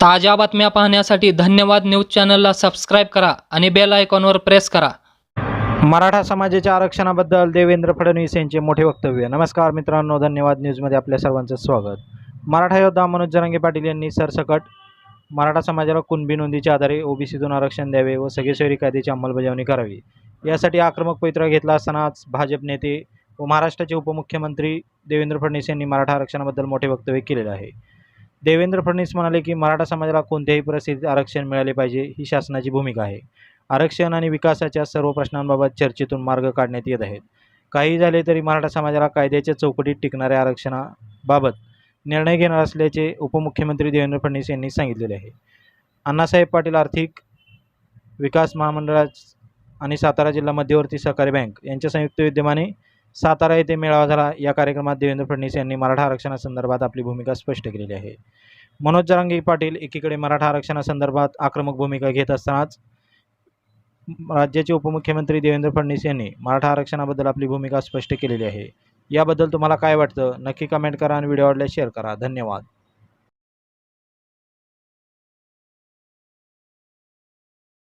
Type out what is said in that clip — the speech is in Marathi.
ताज्या बातम्या पाहण्यासाठी धन्यवाद न्यूज चॅनलला सबस्क्राईब करा आणि बेल आयकॉनवर प्रेस करा. मराठा समाजाच्या आरक्षणाबद्दल देवेंद्र फडणवीस यांचे मोठे वक्तव्य. नमस्कार मित्रांनो धन्यवाद न्यूजमध्ये आपल्या सर्वांचं स्वागत. मराठा योद्धा मनोज जरांगे पाटील यांनी सरसकट मराठा समाजाला कुणबी नोंदीच्या आधारे ओबीसीतून आरक्षण द्यावे व सगळे कायद्याची अंमलबजावणी करावी. यासाठी आक्रमक पैत्र घेतला असतानाच भाजप नेते व महाराष्ट्राचे उपमुख्यमंत्री देवेंद्र फडणवीस यांनी मराठा आरक्षणाबद्दल मोठे वक्तव्य केलेले आहे. देवेंद्र फडणवीस म्हणाले की मराठा समाजाला कोणत्याही परिस्थितीत आरक्षण मिळाले पाहिजे ही शासनाची भूमिका आहे. आरक्षण आणि विकासाच्या सर्व प्रश्नांबाबत चर्चेतून मार्ग काढण्यात येत आहेत. काही झाले तरी मराठा समाजाला कायद्याच्या चौकटीत टिकणाऱ्या आरक्षणाबाबत निर्णय घेणार असल्याचे उपमुख्यमंत्री देवेंद्र फडणवीस यांनी सांगितलेले आहे. अण्णासाहेब पाटील आर्थिक विकास महामंडळा आणि सातारा जिल्हा मध्यवर्ती सहकारी बँक यांच्या संयुक्त विद्यमाने सातारा येथे मेळावा झाला. या कार्यक्रमात देवेंद्र फडणवीस यांनी मराठा आरक्षणासंदर्भात आपली भूमिका स्पष्ट केलेली आहे. मनोज जरांगे पाटील एकीकडे मराठा आरक्षणासंदर्भात आक्रमक भूमिका घेत असतानाच राज्याचे उपमुख्यमंत्री देवेंद्र फडणवीस यांनी मराठा आरक्षणाबद्दल आपली भूमिका स्पष्ट केलेली आहे. याबद्दल तुम्हाला काय वाटतं? नक्की कमेंट करा आणि व्हिडिओ आवडल्यास शेअर करा. धन्यवाद.